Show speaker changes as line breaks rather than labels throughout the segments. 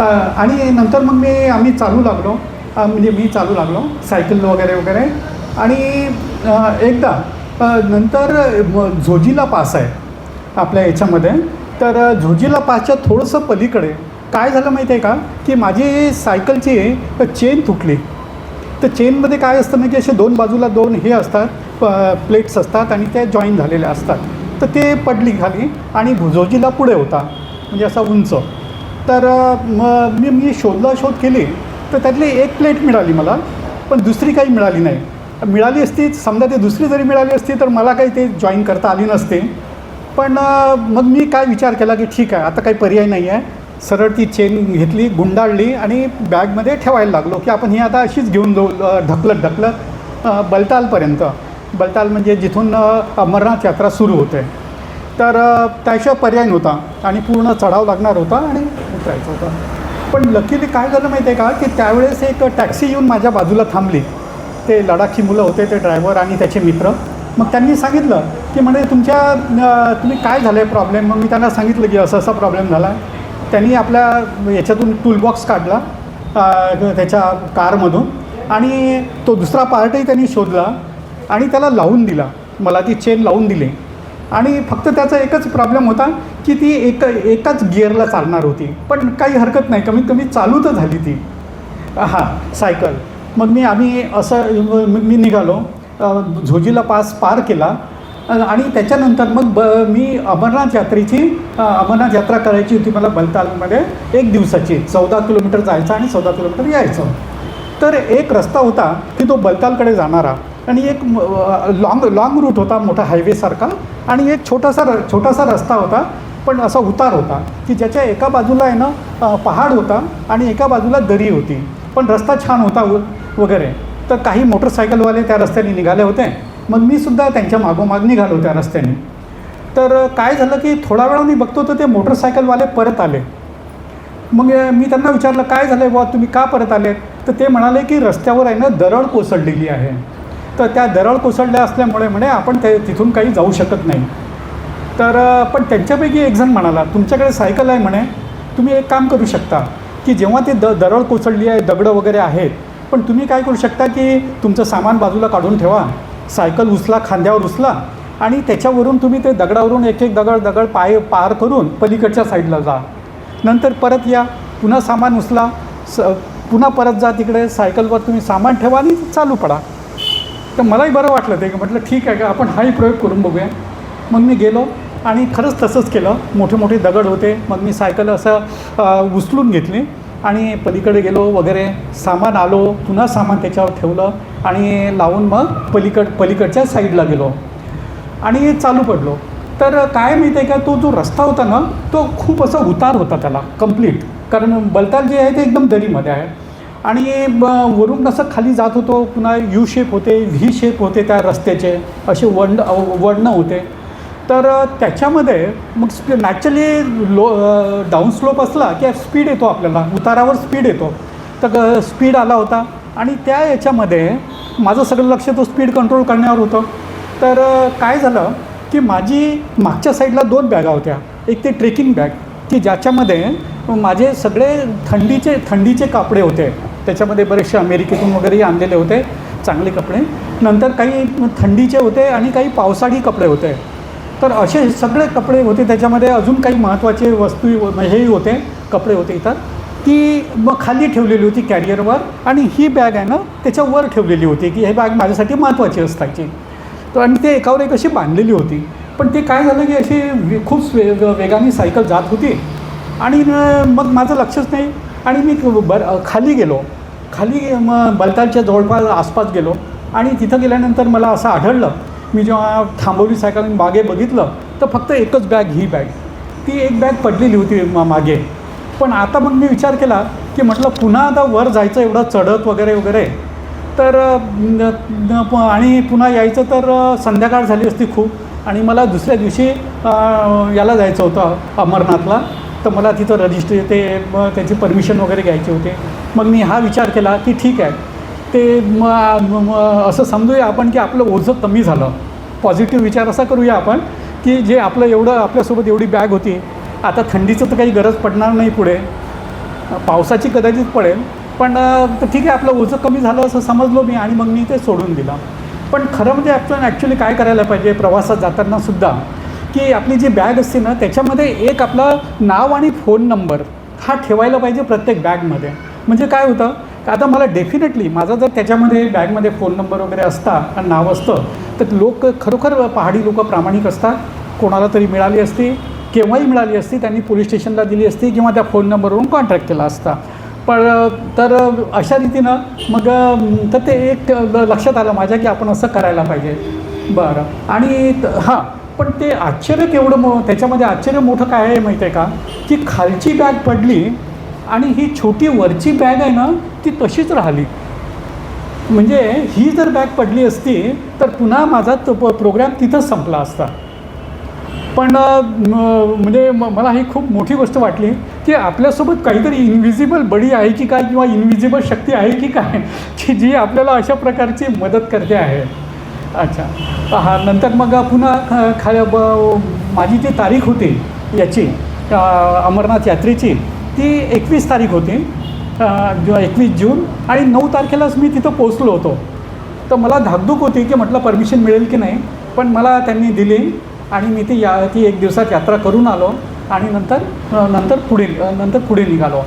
आणि नंतर मग मी आम्ही चालू लागलो. म्हणजे मी चालू लागलो सायकल वगैरे वगैरे. आणि एकदा नंतर झोजीला पास आहे आपल्या याच्यामध्ये. तर झोजीला पासच्या थोडंसं पलीकडे काय झालं माहिती आहे का? की माझी सायकलची चेन तुटली. तर चेनमध्ये काय असतं म्हणजे असे दोन बाजूला दोन हे असतात प्लेट्स असतात आणि त्या जॉईन झालेल्या असतात. तर ते पडली खाली आणि झोजीला पुढे होता. म्हणजे असा उंच. तर मग मी मी शोधला शोध केली तर त्यातली एक प्लेट मिळाली मला पण दुसरी काही मिळाली नाही. मिळाली असती समजा ती दुसरी जरी मिळाली असती तर मला काही ते जॉईन करता आली नसते. पण मग मी काय विचार केला की ठीक आहे आता काही पर्याय नाही आहे सरळ ती चेन घेतली गुंडाळली आणि बॅगमध्ये ठेवायला लागलो की आपण ही आता अशीच घेऊन जाऊ ढकलत ढकलत बलतालपर्यंत. बलताल म्हणजे जिथून अमरनाथ यात्रा सुरू होते. तर त्याशिवाय पर्याय नव्हता. आणि पूर्ण चढाव लागणार होता आणि उतरायचं होतं. पण लकीली काय झालं माहिती आहे का? की त्यावेळेस एक टॅक्सी येऊन माझ्या बाजूला थांबली. ते लडाखी मुलं होते ते ड्रायव्हर आणि त्याचे मित्र. मग त्यांनी सांगितलं की म्हणजे तुमच्या तुम्ही काय झालं आहे प्रॉब्लेम मग मी त्यांना सांगितलं की असं असा प्रॉब्लेम झाला. त्यांनी आपल्या याच्यातून टूलबॉक्स काढला त्याच्या कारमधून. आणि तो दुसरा पार्टही त्यांनी शोधला आणि त्याला लावून दिला. मला ती चेन लावून दिली. आणि फक्त त्याचा एकच प्रॉब्लेम होता की ती एक एकाच गिअरला चालणार होती. पण काही हरकत नाही कमीत कमी चालू तर झाली ती. हां सायकल मग मी आम्ही असं मी निघालो. झोजीला पास पार केला. आणि त्याच्यानंतर मग ब मी अमरनाथ यात्रेची अमरनाथ यात्रा करायची होती मला बलतालमध्ये. एक दिवसाची चौदा किलोमीटर जायचं आणि चौदा किलोमीटर यायचं. तर एक रस्ता होता की तो बलतालकडे जाणारा. आणि एक लॉंग लॉंग रूट होता मोठा हायवेसारखा आणि एक छोटासा र छोटासा रस्ता होता पण असा उतार होता की ज्याच्या एका बाजूला आहे ना पहाड होता आणि एका बाजूला दरी होती. पण रस्ता छान होता वगैरे. तर काही मोटरसायकलवाले त्या रस्त्याने निघाले होते. मग मी सुद्धा त्यांच्या मागोमाग निघालो त्या रस्त्याने. तर काय झालं की थोडा वेळा मी बघतो तर ते मोटरसायकलवाले परत आले. मग मी त्यांना विचारलं काय झालं आहे बुवा? तुम्ही का परत आले तर ते म्हणाले की रस्त्यावर आहे ना दरड कोसळलेली आहे. तर त्या दरड कोसळल्या असल्यामुळे म्हणे आपण ते तिथून काही जाऊ शकत नाही. तर पण त्यांच्यापैकी एक जण म्हणाला तुमच्याकडे सायकल आहे म्हणे तुम्ही एक काम करू शकता की जेव्हा ते द दरड कोसळली आहे दगडं वगैरे आहेत पण तुम्ही काय करू शकता की तुमचं सामान बाजूला काढून ठेवा सायकल उचला खांद्यावर उचला आणि त्याच्यावरून तुम्ही ते दगडावरून एक एक दगड दगड पाय पार करून पलीकडच्या साईडला जा. नंतर परत या पुन्हा सामान उचला स पुन्हा परत जा तिकडे सायकलवर तुम्ही सामान ठेवा आणि चालू पडा. तर मलाही बरं वाटलं ते म्हटलं ठीक आहे का आपण हाही प्रयोग करून बघूया. मग मी गेलो आणि खरंच तसंच केलं. मोठे मोठे दगड होते. मग मी सायकल असं उचलून घेतली आणि पलीकडे गेलो वगैरे. सामान आलो पुन्हा सामान त्याच्यावर ठेवलं आणि लावून मग पलीकड पलीकडच्या साईडला गेलो. आणि चालू पडलो. तर काय माहिती आहे का तो जो रस्ता होता ना तो खूप असा उतार होता त्याला कंप्लीट कारण बलताल जे आहे ते एकदम दरीमध्ये आहे. आणि ब- वरून कसं खाली जात होतो पुन्हा यू शेप होते व्ही शेप होते त्या रस्त्याचे असे वंड वळणं होते. तर त्याच्यामध्ये मग स्पी नॅचरली लो डाऊन स्लोप असला की स्पीड येतो आपल्याला उतारावर स्पीड येतो. तर स्पीड आला होता आणि त्या याच्यामध्ये माझं सगळं लक्ष तो स्पीड कंट्रोल करण्यावर होतं. तर काय झालं की माझी मागच्या साईडला दोन बॅगा होत्या. एक ते ट्रेकिंग बॅग की ज्याच्यामध्ये माझे सगळे थंडीचे थंडीचे कापडे होते. त्याच्यामध्ये बरेचसे अमेरिकेतून वगैरेही आणलेले होते चांगले कपडे. नंतर काही थंडीचे होते आणि काही पावसाळी कपडे होते. तर असे सगळे कपडे होते त्याच्यामध्ये. अजून काही महत्त्वाचे वस्तू हेही होते कपडे होते इतर. ती मग खाली ठेवलेली होती कॅरियरवर आणि ही बॅग आहे ना त्याच्यावर ठेवलेली होती की हे बॅग माझ्यासाठी महत्त्वाची असतायची तर आणि ते एकावर एक अशी बांधलेली होती. पण ते काय झालं की अशी खूप वे वेगाने सायकल जात होती. आणि मग माझं लक्षच नाही. आणि मी बर खाली गेलो. खाली मग बलतालच्या जवळपास आसपास गेलो. आणि तिथं गेल्यानंतर मला असं आढळलं मी जेव्हा थांबवली सायकल आणि मागे बघितलं तर फक्त एकच बॅग ही बॅग. ती एक बॅग पडलेली होती मागे. पण आता मग मी विचार केला की म्हटलं पुन्हा आता वर जायचं एवढं चढत वगैरे वगैरे. तर प- आणि पुन्हा यायचं तर संध्याकाळ झाली असती खूप. आणि मला दुसऱ्या दिवशी याला जायचं होतं अमरनाथला. तर मला तिथं रजिस्ट्री ते मग त्याची परमिशन वगैरे घ्यायची होते. मग मी हा विचार केला की ठीक आहे. ते मग असं समजूया आपण की आपलं ओझं कमी झालं. पॉझिटिव्ह विचार असा करूया आपण की जे आपलं एवढं आपल्यासोबत एवढी बॅग होती. आता थंडीचं तर काही गरज पडणार नाही पुढे. पावसाची कदाचित पडेल. पण ठीक आहे आपलं ओझं कमी झालं असं समजलो मी आणि मग मी ते सोडून दिलं. पण खरं म्हणजे आपण ॲक्च्युली काय करायला पाहिजे? प्रवासात जातानासुद्धा की आपली जी बॅग असते ना त्याच्यामध्ये एक आपलं नाव आणि फोन नंबर हा ठेवायला पाहिजे प्रत्येक बॅगमध्ये म्हणजे काय होतं आता मला डेफिनेटली माझा जर त्याच्यामध्ये बॅगमध्ये फोन नंबर वगैरे असता आणि नाव असतं तर लोक खरोखर पहाडी लोक प्रामाणिक असतात. कोणाला तरी मिळाली असती केव्हाही मिळाली असती त्यांनी पोलीस स्टेशनला दिली असती किंवा त्या फोन नंबरवरून कॉन्टॅक्ट केला असता. पण तर अशा रीतीनं मग तर ते एक लक्षात आलं माझ्या की आपण असं करायला पाहिजे. बरं. आणि हां. पण ते आश्चर्य केवढं मो त्याच्यामध्ये आश्चर्य मोठं काय आहे माहिती आहे का? की खालची बॅग पडली आणि ही छोटी वरची बॅग आहे ना ती तशीच राहिली. म्हणजे ही जर बॅग पडली असती तर पुन्हा माझा तो प- प्रोग्राम तिथंच संपला असता. पण म्हणजे म- मला ही खूप मोठी गोष्ट वाटली की आपल्यासोबत काहीतरी इनव्हिजिबल बडी आहे की काय किंवा इनव्हिजिबल शक्ती आहे की काय की जी आपल्याला अशा प्रकारची मदत करते आहे. अच्छा. हा नंतर मग पुन्हा ख- खा ब- माझी जी तारीख होती याची अमरनाथ यात्रेची ती एकवीस तारीख होती एकवीस जून आणि नऊ तारखेलाच मी तिथं पोचलो होतो. तर मला धाकधूक होती की म्हटलं परमिशन मिळेल की नाही पण मला त्यांनी दिली आणि मी ती या ती एक दिवसात यात्रा करून आलो आणि नंतर नंतर पुढे नंतर पुढे निघालो.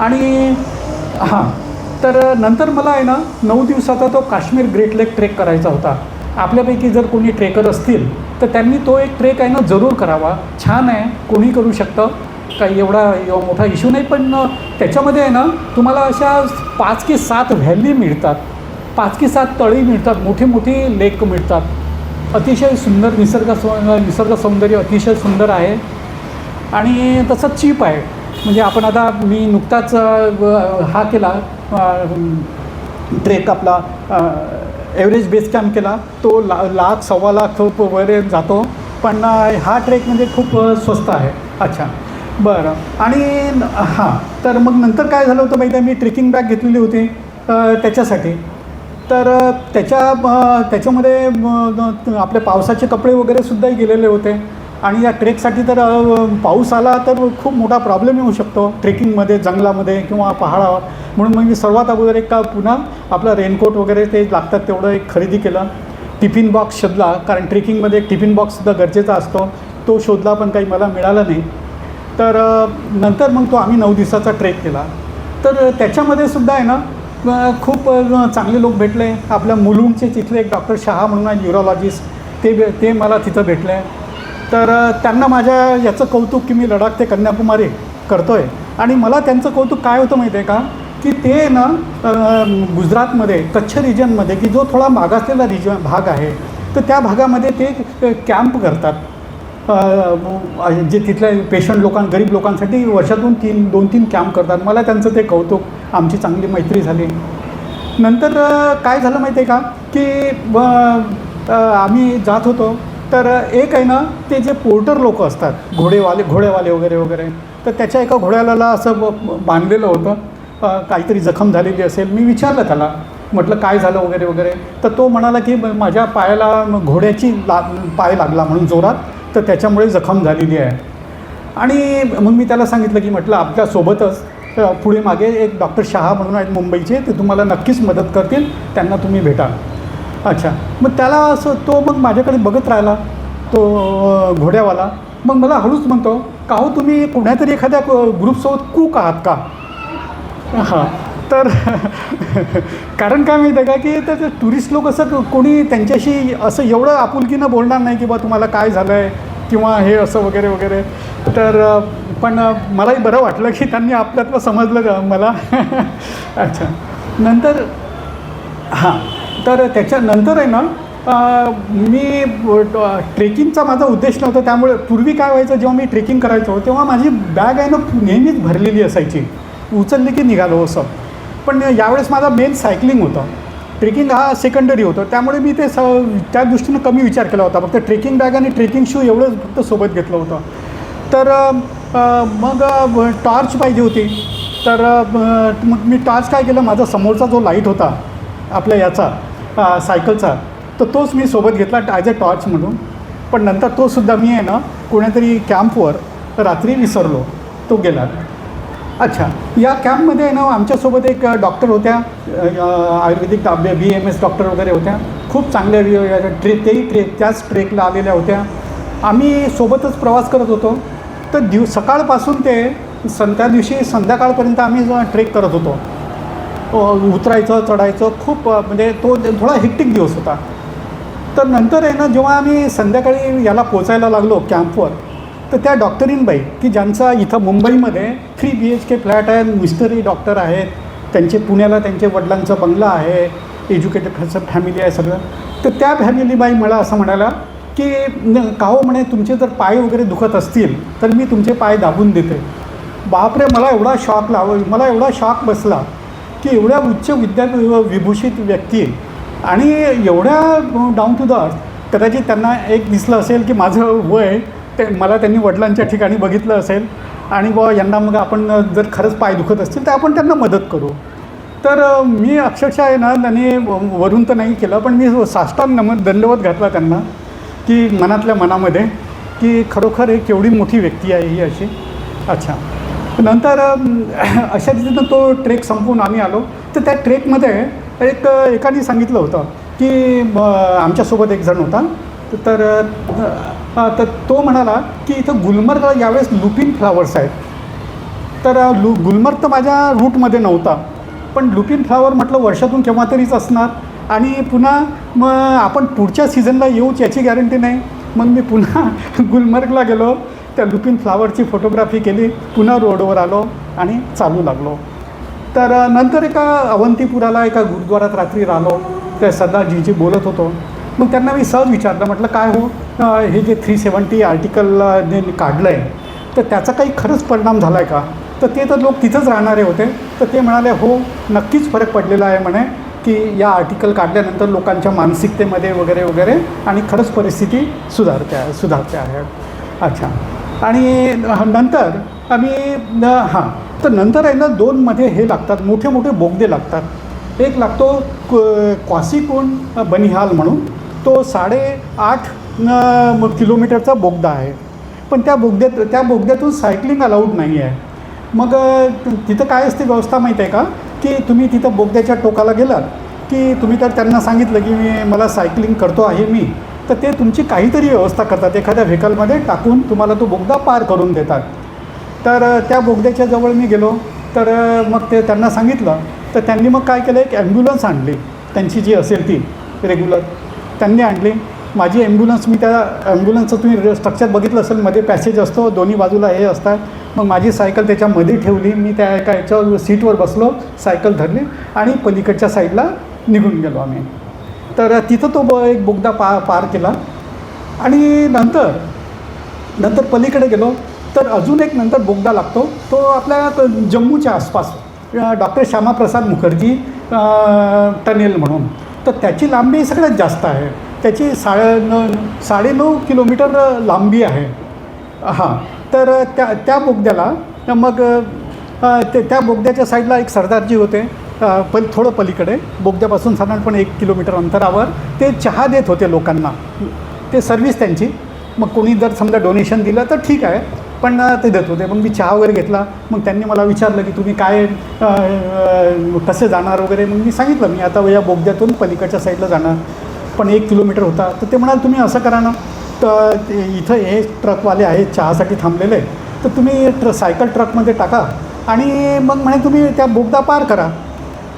आणि हां तर नंतर मला आहे ना नऊ दिवसाचा तो काश्मीर ग्रेट लेक ट्रेक करायचा होता. आपल्यापैकी जर कोणी ट्रेकर असतील तर त्यांनी तो एक ट्रेक आहे ना जरूर करावा. छान आहे कोणी करू शकतं. काही एवढा मोठा इश्यू नाही पण त्याच्यामध्ये आहे ना तुम्हाला अशा पाच की सात व्हॅली मिळतात. पाच की सात तळी मिळतात मोठी मोठी लेक मिळतात. अतिशय सुंदर निसर्ग सौ निसर्ग सौंदर्य अतिशय सुंदर आहे. आणि तसं चीप आहे. म्हणजे आपण आता मी नुकताच हा केला ट्रेक आपला एव्हरेज बेस कॅम्प केला. तो ला लाख सव्वा लाख वगैरे जातो. पण हा ट्रेक म्हणजे खूप स्वस्त आहे. अच्छा. बरं. आणि हां. तर मग नंतर काय झालं होतं माहिती आहे? मी ट्रेकिंग बॅग घेतलेली होती त्याच्यासाठी. तर त्याच्या त्याच्यामध्ये आपले पावसाचे कपडे वगैरे सुद्धाही गेलेले होते. आणि या ट्रेकसाठी तर पाऊस आला तर खूप मोठा प्रॉब्लेम येऊ शकतो. ट्रेकिंगमध्ये जंगलामध्ये किंवा पहाडावर. म्हणून मग मी सर्वात अगोदर एक का पुन्हा आपलं रेनकोट वगैरे ते लागतात तेवढं एक खरेदी केलं. टिफिन बॉक्स शोधला. कारण ट्रेकिंगमध्ये एक टिफिन बॉक्ससुद्धा गरजेचा असतो. तो शोधला पण काही मला मिळाला नाही. तर नंतर मग तो आम्ही नऊ दिवसाचा ट्रेक केला. तर त्याच्यामध्ये सुद्धा आहे ना खूप चांगले लोक भेटले. आपल्या मुलुंडचे तिथले एक डॉक्टर शहा म्हणून आहे न्यूरोलॉजिस्ट. ते भे- ते मला तिथं भेटले. तर त्यांना माझ्या याचं कौतुक की मी लडाख ते कन्याकुमारी करतो आहे आणि मला त्यांचं कौतुक काय होतं माहिती आहे का? की ते ना गुजरातमध्ये कच्छ रिजनमध्ये की जो थोडा मागासलेला रिजन भाग आहे तर त्या भागामध्ये ते कॅम्प करतात. जे तिथल्या पेशंट लोकां गरीब लोकांसाठी वर्षातून तीन दोन तीन कॅम्प करतात. मला त्यांचं ते कौतुक आमची चांगली मैत्री झाली. नंतर काय झालं माहिती आहे का की आम्ही जात होतो. तर एक आहे ना ते जे पोर्टर लोक असतात घोडेवाले घोडेवाले वगैरे वगैरे तर त्याच्या एका घोड्याला असं ब- बांधलेलं होतं. काहीतरी जखम झालेली असेल. मी विचारलं त्याला. म्हटलं काय झालं वगैरे वगैरे? तर तो म्हणाला की माझ्या पायाला घोड्याची ला पाय लागला म्हणून जोरात. तर त्याच्यामुळे जखम झालेली आहे. आणि मग मी त्याला सांगितलं की म्हटलं आपल्यासोबतच पुढे मागे एक डॉक्टर शहा म्हणून आहेत मुंबईचे. ते तुम्हाला नक्कीच मदत करतील. त्यांना तुम्ही भेटा. अच्छा. मग त्याला असं तो मग माझ्याकडे बघत राहिला तो घोड्यावाला. मग मला हळूच म्हणतो का हो तुम्ही कोणातरी एखाद्या ग्रुपसोबत कूक आहात का? हां. तर कारण काय माहीत आहे का की तर टुरिस्ट लोक असं कोणी त्यांच्याशी असं एवढं आपुलकीनं बोलणार नाही की बा तुम्हाला काय झालं आहे किंवा हे असं वगैरे वगैरे. तर पण मलाही बरं वाटलं की त्यांनी आपल्यातलं समजलं मला. अच्छा. नंतर हां. तर त्याच्यानंतर आहे ना मी ट्रेकिंगचा माझा उद्देश नव्हता. त्यामुळे पूर्वी काय व्हायचं जेव्हा मी ट्रेकिंग करायचो तेव्हा माझी बॅग आहे ना नेहमीच भरलेली असायची. उचलली की निघालो असं. पण यावेळेस माझा मेन सायकलिंग होतं. ट्रेकिंग हा सेकंडरी होतं. त्यामुळे मी ते स त्या दृष्टीनं कमी विचार केला होता. फक्त ट्रेकिंग बॅग आणि ट्रेकिंग शू एवढंच फक्त सोबत घेतलं होतं. तर मग टॉर्च पाहिजे होती. तर मग मी टॉर्च काय केलं? माझा समोरचा जो लाइट होता आपल्या याचा अ, सायकलचा तर तोच मी सोबत घेतला ॲज अ टॉर्च म्हणून. पण नंतर तोसुद्धा मी आहे ना कोण्यातरी कॅम्पवर रात्री विसरलो. तो गेला. अच्छा या कॅम्पमध्ये आहे ना आमच्यासोबत एक डॉक्टर होत्या. आयुर्वेदिक ताब्य बी एम एस डॉक्टर वगैरे होत्या. खूप चांगल्या वि- ट्रे तेही ट्रेक त्याच ट्रेकला आलेल्या होत्या. आम्ही सोबतच प्रवास करत होतो. तर दिव सकाळपासून ते सं त्या दिवशी संध्याकाळपर्यंत आम्ही जो ट्रेक करत होतो. उतरायचं चढायचं खूप म्हणजे तो थोडा हेक्टिक दिवस होता. तर नंतर आहे ना जेव्हा आम्ही संध्याकाळी याला पोचायला लागलो कॅम्पवर तर त्या डॉक्टरीनबाई की ज्यांचा इथं मुंबईमध्ये three B H K flat आहे मिस्टरी डॉक्टर आहेत त्यांचे पुण्याला त्यांचे वडिलांचा बंगला आहे एज्युकेटेड फॅमिली आहे सगळं तर त्या फॅमिलीबाई मला असं म्हणाला की काहो का हो म्हणे तुमचे जर पाय वगैरे दुखत असतील तर मी तुमचे पाय दाबून देते. बापरे मला एवढा शॉक लाव मला एवढा शॉक बसला. की एवढ्या उच्च विद्या विभूषित व्यक्ती आणि एवढ्या डाऊन टू द अर्थ कदाचित त्यांना एक दिसलं असेल की माझं वय ते मला त्यांनी वडिलांच्या ठिकाणी बघितलं असेल आणि बुवा यांना मग आपण जर खरंच पाय दुखत असतील तर आपण त्यांना मदत करू. तर मी अक्षरशः आहे ना त्यांनी व- वरून तर नाही केलं पण मी साष्टांग नम दंडवत घातला त्यांना की मनातल्या मनामध्ये की खरोखर एक केवढी मोठी व्यक्ती आहे ही अशी. अच्छा. नंतर अशा रीतीनं तो ट्रेक संपवून आम्ही आलो. तर त्या ट्रेकमध्ये एक एकाने सांगितलं होतं की आमच्यासोबत एक जण होता. तर तर तो म्हणाला की इथं गुलमर्गला यावेळेस लुपिन फ्लावर्स आहेत. तर लु गुलमर्ग तर माझ्या रूटमध्ये नव्हता. पण लुपिन फ्लावर म्हटलं वर्षातून केव्हा तरीच असणार. आणि पुन्हा मग आपण पुढच्या सीझनला येऊच याची गॅरंटी नाही. मग मी पुन्हा गुलमर्गला गेलो. त्या लुपिन फ्लावरची फोटोग्राफी केली पुन्हा रोडवर आलो आणि चालू लागलो. तर नंतर एका अवंतीपुराला एका गुरुद्वारात रात्री राहिलो त्या सरदारजींची बोलत होतो. मग त्यांना मी सहज विचारलं म्हटलं काय हो? हे जे थ्री सेवन्टी आर्टिकल जे काढलं आहे तर त्याचा काही खरंच परिणाम झाला आहे का? तर ते तर लोक तिथंच राहणारे होते. तर ते म्हणाले हो नक्कीच फरक पडलेला आहे म्हणे की या आर्टिकल काढल्यानंतर लोकांच्या मानसिकतेमध्ये वगैरे वगैरे आणि खरंच परिस्थिती सुधारते आहे सुधारते आहे. अच्छा. आणि नंतर आम्ही हां तर नंतर आहे ना दोनमध्ये हे लागतात मोठे मोठे बोगदे लागतात. एक लागतो क- क्वासिकोन बनिहाल म्हणून. तो साडेआठ आठ किलोमीटरचा बोगदा आहे. पण त्या बोगद्यात त्या बोगद्यातून सायकलिंग अलाउड नाही आहे. मग तिथं काय असते व्यवस्था माहीत आहे का? की तुम्ही तिथं बोगद्याच्या टोकाला गेलात की तुम्ही तर त्यांना सांगितलं की मी मला सायकलिंग करतो आहे मी. तर ते तुमची काहीतरी व्यवस्था करतात. एखाद्या व्हेकलमध्ये टाकून तुम्हाला तो बोगदा पार करून देतात. तर त्या बोगद्याच्या जवळ मी गेलो. तर मग ते त्यांना सांगितलं. तर त्यांनी मग काय केलं? एक ॲम्ब्युलन्स आणली. त्यांची जी असेल ती रेग्युलर. त्यांनी आणली. माझी ॲम्ब्युलन्स मी त्या ॲम्ब्युलन्सचं तुम्ही स्ट्रक्चर बघितलं असेल मध्ये पॅसेज असतो. दोन्ही बाजूला हे असतात. मग माझी सायकल त्याच्यामध्ये ठेवली. मी त्या एका याच्यावर सीटवर बसलो. सायकल धरली आणि पलीकडच्या साईडला निघून गेलो आम्ही. तर तिथं तो ब एक बोगदा पा पार केला. आणि नंतर नंतर पलीकडे गेलो. तर अजून एक नंतर बोगदा लागतो. तो आपल्या जम्मूच्या आसपास डॉक्टर श्यामाप्रसाद मुखर्जी टनेल म्हणून. तर त्याची लांबी सगळ्यात जास्त आहे. त्याची साडे न साडेनऊ किलोमीटर लांबी आहे. हां. तर त्या त्या बोगद्याला मग ते त्या बोगद्याच्या साईडला एक सरदारजी होते. पण पल थोडं पलीकडे. बोगद्यापासून साधारणपणे एक किलोमीटर अंतरावर ते चहा देत होते लोकांना. ते सर्व्हिस त्यांची. मग कोणी जर समजा डोनेशन दिलं तर ठीक आहे. पण ते देत होते. मग मी चहा वगैरे घेतला. मग त्यांनी मला विचारलं की तुम्ही काय कसे जाणार वगैरे? मग मी सांगितलं मी आता या बोगद्यातून पलीकडच्या साईडला जाणार. पण एक किलोमीटर होता. तर ते म्हणाल तुम्ही असं करा ना. तर ते इथं हे ट्रकवाले आहेत चहासाठी थांबलेले तर तुम्ही ट्र सायकल ट्रकमध्ये टाका. आणि मग म्हणे तुम्ही त्या बोगदा पार करा.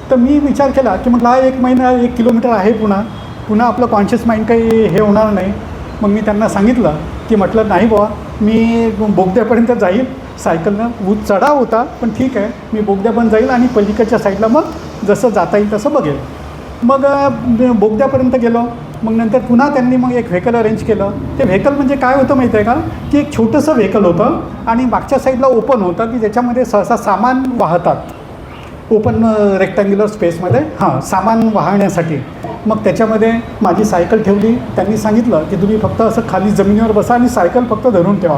तर मी विचार केला की म्हटलं हा एक महिना एक किलोमीटर आहे पुन्हा. पुन्हा आपलं कॉन्शियस माइंड काही हे होणार नाही. मग मी त्यांना सांगितलं की म्हटलं नाही बुवा मी बोगद्यापर्यंत जाईल. सायकलनं ऊत चढाव होता पण ठीक आहे. मी बोगद्यापर्यंत जाईल आणि पलीकडच्या साईडला मग जसं जाता येईल तसं बघेल. मग बोगद्यापर्यंत गेलो. मग नंतर पुन्हा त्यांनी मग एक व्हेकल अरेंज केलं. ते व्हेकल म्हणजे काय होतं माहीत आहे का? की एक छोटंसं व्हेकल होतं आणि मागच्या साईडला ओपन होतं की ज्याच्यामध्ये सहसा सामान वाहतात. ओपन रेक्टँग्युलर स्पेसमध्ये हां सामान वाहण्यासाठी. मग त्याच्यामध्ये माझी सायकल ठेवली. त्यांनी सांगितलं की तुम्ही फक्त असं खाली जमिनीवर बसा आणि सायकल फक्त धरून ठेवा.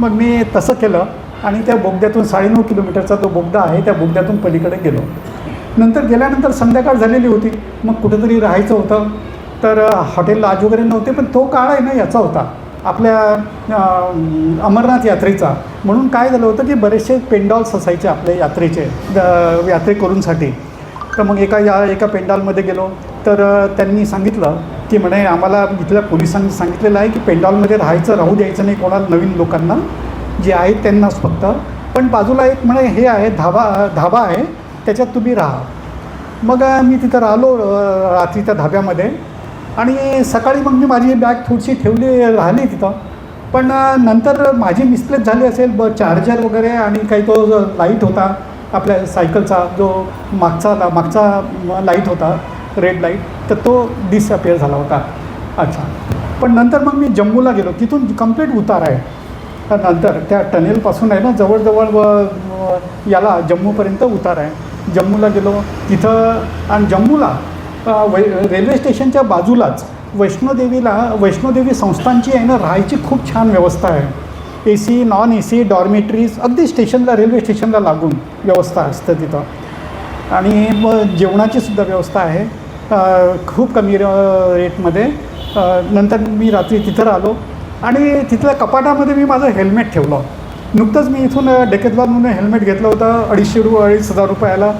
मग मी तसं केलं आणि त्या बोगद्यातून साडेनऊ किलोमीटरचा जो बोगदा आहे त्या बोगद्यातून पलीकडे गेलो. नंतर गेल्यानंतर संध्याकाळ झालेली होती. मग कुठेतरी राहायचं होतं. तर हॉटेल लाज वगैरे नव्हते पण तो काळ आहे ना याचा होता. आपल्या अमरनाथ यात्रेचा. म्हणून काय झालं होतं की बरेचसे पेंडॉल्स असायचे आपल्या यात्रेचे यात्रेकरूंसाठी तर मग एका या एका पेंडॉलमध्ये गेलो. तर त्यांनी सांगितलं की म्हणे आम्हाला इथल्या पोलिसांनी सांगितलेलं आहे की पेंडॉलमध्ये राहायचं राहू द्यायचं नाही कोणाला नवीन लोकांना. जे आहेत त्यांनाच फक्त. पण बाजूला एक म्हणे हे आहे धाबा धाबा आहे त्याच्यात तुम्ही राहा. मग मी तिथं राहिलो रात्रीच्या रात्री त्या धाब्यामध्ये. आणि सकाळी मग मी माझी बॅग थोडीशी ठेवली राहिली तिथं. पण नंतर माझी मिसप्लेस झाली असेल ब चार्जर वगैरे आणि काही तो लाइट होता आपल्या सायकलचा जो मागचा ला- मागचा लाइट होता रेड लाइट तर तो डिसअपेअर झाला होता. अच्छा. पण नंतर मग मी जम्मूला गेलो. तिथून कंप्लीट उतार आहे. नंतर त्या टनेलपासून आहे ना जवळजवळ याला जम्मूपर्यंत उतार आहे. जम्मूला गेलो. तिथं आणि जम्मूला वै रेल्वे स्टेशनच्या बाजूलाच वैष्णोदेवीला वैष्णोदेवी संस्थांची आहे ना राहायची खूप छान व्यवस्था आहे. A C non A C dormitories अगदी स्टेशनला रेल्वे स्टेशनला लागून व्यवस्था असतं तिथं. आणि मग जेवणाची सुद्धा व्यवस्था आहे. खूप कमी र- रेटमध्ये. नंतर मी रात्री तिथं आलो आणि तिथल्या कपाटामध्ये मी माझं हेल्मेट ठेवलं. नुकतंच मी इथून म्हणून हेल्मेट घेतलं होतं अडीचशे रु अडीच हजार रुपयाला.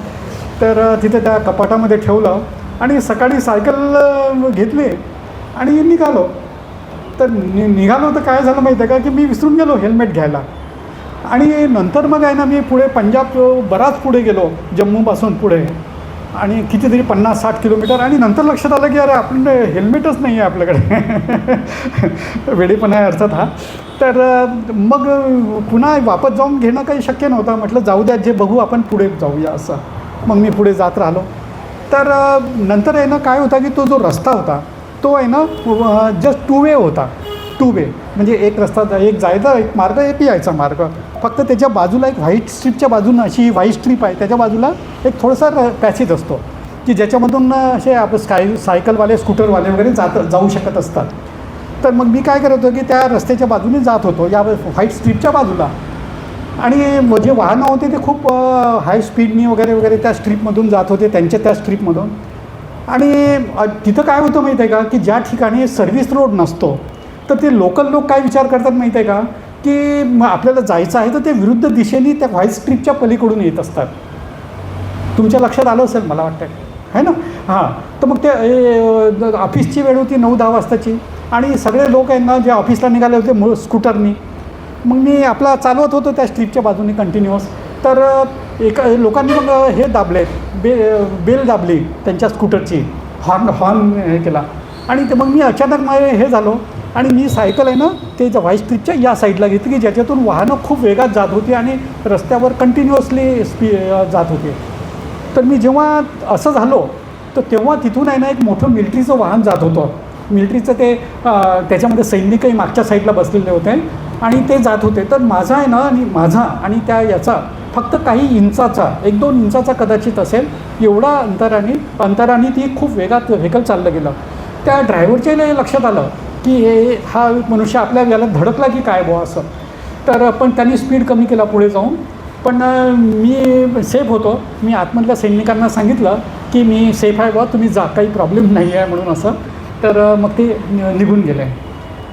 तर तिथे त्या कपाटामध्ये ठेवलं. आणि सकाळी सायकल घेतली आणि निघालो. तर नि निघालो तर काय झालं माहिती आहे का की मी विसरून गेलो हेल्मेट घ्यायला. आणि नंतर मग आहे ना मी पुढे पंजाब बराच पुढे गेलो जम्मूपासून पुढे. आणि कितीतरी पन्नास साठ किलोमीटर. आणि नंतर लक्षात आलं की अरे आपण हेल्मेटच नाही आहे आपल्याकडे वेळेपणा आहे अर्थात हा. तर मग पुन्हा वापस जाऊन घेणं काही शक्य नव्हतं. म्हटलं जाऊ द्या जे बघू आपण पुढे जाऊया असं. मग मी पुढे जात राहिलो. तर नंतर आहे ना काय होता की तो जो रस्ता होता तो आहे ना जस्ट टू वे होता. टू वे म्हणजे एक रस्ता एक जायचा एक मार्ग एक यायचा मार्ग. फक्त त्याच्या बाजूला एक व्हाईट स्ट्रीपच्या बाजूनं अशी ही व्हाईट स्ट्रीप आहे त्याच्या बाजूला एक थोडासा पॅसेज असतो. की ज्याच्यामधून असे आप स्काय सायकलवाले स्कूटरवाले वगैरे जात जाऊ शकत असतात. तर मग मी काय करत होतो की त्या रस्त्याच्या बाजूने जात होतो. या व्हाईट स्ट्रीपच्या बाजूला. आणि जे वाहनं होते ते खूप हाय स्पीडनी वगैरे वगैरे त्या स्ट्रीपमधून जात होते त्यांच्या त्या स्ट्रीपमधून आणि तिथं काय होतं माहीत आहे का की ज्या ठिकाणी सर्व्हिस रोड नसतो तर ते लोकल लोक काय विचार करतात माहीत आहे का की मग आपल्याला जायचं आहे तर ते विरुद्ध दिशेने त्या व्हाईट स्ट्रीपच्या पलीकडून येत असतात. तुमच्या लक्षात आलं असेल मला वाटतं आहे ना? हां. तर मग ते ए, ऑफिसची वेळ होती नऊ दहा वाजताची. आणि सगळे लोक आहेत ना जे ऑफिसला निघाले होते मु स्कूटरनी मग मी आपला चालवत होतो त्या स्ट्रीपच्या बाजूने कंटिन्युअस तर एका लोकांनी मग हे दाबले बे बेल दाबली त्यांच्या स्कूटरची हॉर्न हॉर्न हे केला. आणि ते मग मी अचानक माझे हे झालो. आणि मी सायकल आहे ना ते ज्या व्हाईट या साईडला घेतली की ज्याच्यातून वाहनं खूप वेगात जात होती आणि रस्त्यावर कंटिन्युअसली स्पी जात होते. तर मी जेव्हा असं झालो तर तेव्हा तिथून आहे ना एक मोठं मिल्ट्रीचं वाहन जात होतं. मिल्ट्रीचं ते त्याच्यामध्ये सैनिकही मागच्या साईडला बसलेले होते. आणि ते जात होते. तर माझा आहे ना आणि माझा आणि त्या याचा फक्त काही इंचाचा एक दोन इंचाचा कदाचित असेल एवढा अंतराने अंतराने ती खूप वेगात व्हेकल चाललं गेलं. त्या ड्रायव्हरच्या लक्षात आलं की हे हा मनुष्य आपल्या याला धडकला की काय बुवा असं. तर पण त्यांनी स्पीड कमी केला पुढे जाऊन. पण मी सेफ होतो. मी आतमधल्या सैनिकांना सांगितलं की मी सेफ आहे बुवा तुम्ही जा काही प्रॉब्लेम नाही आहे म्हणून असं. तर मग ते नि- निघून गेले.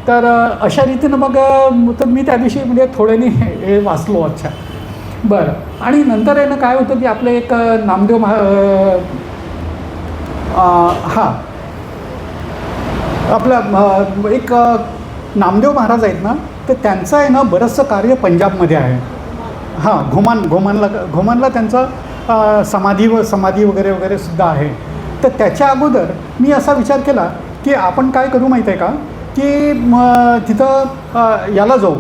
तर अशा रीतीनं मग तर मी त्या दिवशी म्हणजे थोड्याने हे वाचलो अच्छा. बरं. आणि नंतर आहे ना काय होतं की आपलं एक नामदेव महा हां. आपलं एक नामदेव महाराज आहेत ना तर त्यांचं आहे ना बरंचसं कार्य पंजाबमध्ये आहे. हां घोमान घोमानला घोमानला त्यांचं समाधी व समाधी वगैरे वगैरे सुद्धा आहे. तर त्याच्या अगोदर मी असा विचार केला की आपण काय करू माहीत आहे का? की मग तिथं याला जाऊ.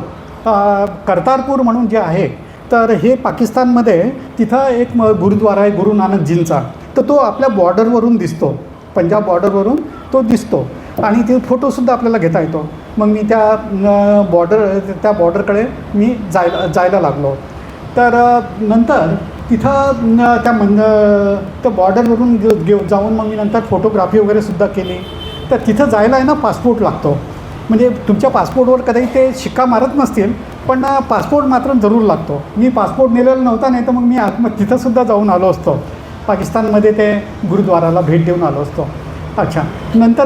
कर्तारपूर म्हणून जे आहे तर हे पाकिस्तानमध्ये तिथं एक म गुरुद्वारा आहे गुरु नानकजींचा. तर तो आपल्या बॉर्डरवरून दिसतो. पंजाब बॉर्डरवरून तो दिसतो. आणि ते फोटोसुद्धा आपल्याला घेता येतो. मग मी त्या बॉर्डर त्या बॉर्डरकडे मी जायला जायला लागलो. तर नंतर तिथं त्या मन त्या बॉर्डरवरून घे घेऊ जाऊन मग मी नंतर फोटोग्राफी वगैरेसुद्धा केली. तर तिथं जायला आहे ना पासपोर्ट लागतो. म्हणजे तुमच्या पासपोर्टवर कदाचित ते शिक्का मारत नसतील पण पासपोर्ट मात्र जरूर लागतो. मी पासपोर्ट नेलेला नव्हता नाही तर मग मी आत तिथंसुद्धा जाऊन आलो असतो. पाकिस्तानमध्ये ते गुरुद्वाराला भेट देऊन आलो असतो. अच्छा. नंतर